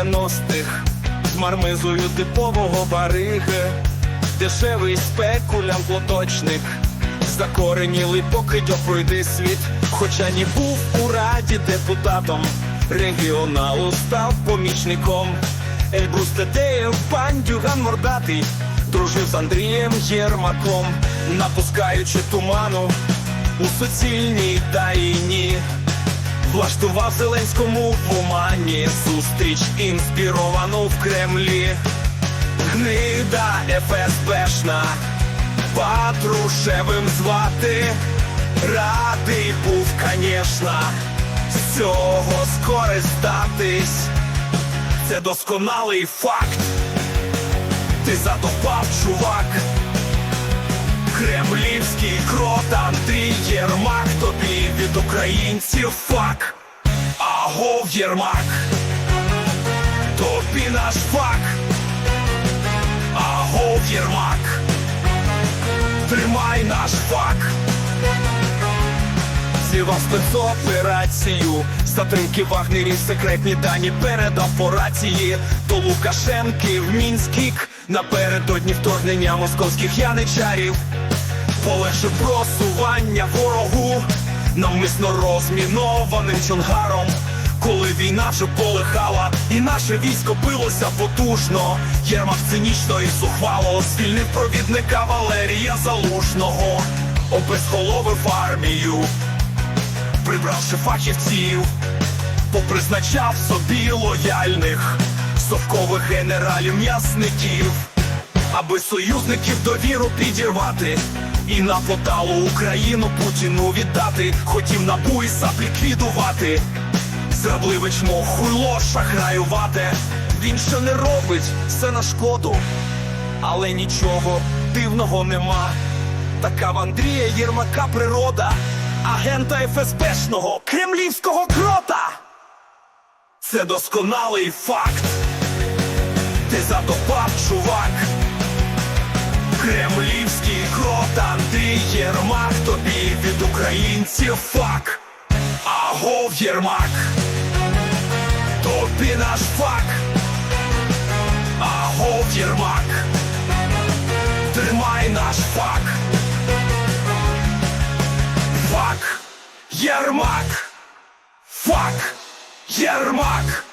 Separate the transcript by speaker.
Speaker 1: 90-х з мармизою типового бариги, дешевий спекулянт лоточник, закоренілий покидьок пройди світ, хоча ні був у раді депутатом, регіоналу став помічником. Ельбрус Тедеєв, бандюган мордатий, дружив з Андрієм Єрмаком, напускаючи туману у суцільній таїні. Влаштував Зеленському в Умані зустріч інспіровану в Кремлі. Гнида ФСБшна, Патрушевим звати. Радий був, конечно, з цього скористатись. Це досконалий факт. Ти задовбав, чувак. Кремлівський крот українців фак. Агов Єрмак, тобі наш фак. Агов Єрмак, тримай наш фак. Зірвав спецоперацію Затримки вагнерів, секретні дані передав по рації До Лукашенки в Мінськік Напередодні вторгнення московських яничарів Полегшив просування ворогу Навмисно розмінованим чонгаром Коли війна вже полихала І наше військо билося потужно. Єрмак цинічно і зухвало Звільнив провідника Валерія Залужного Обезголовив армію прибравши фахівців, попризначав собі лояльних совкових генералів м'ясників, аби союзників довіру підірвати і на поталу Україну Путіну віддати, хотів набу і САП ліквідувати. Зрадливич мов хуйло шахраювате, він що не робить, все на шкоду, але нічого дивного нема. Така в Андрія Єрмака природа, агента ФСБшного кремлівського крота. Це досконалий факт. Ти задопав, чувак. Кремлівський крот Андрій Єрмак тобі від українців фак. Агов Єрмак. Тобі наш фак. Агов Єрмак. Тримай наш фак. Фак. Єрмак. Фак. Єрмак.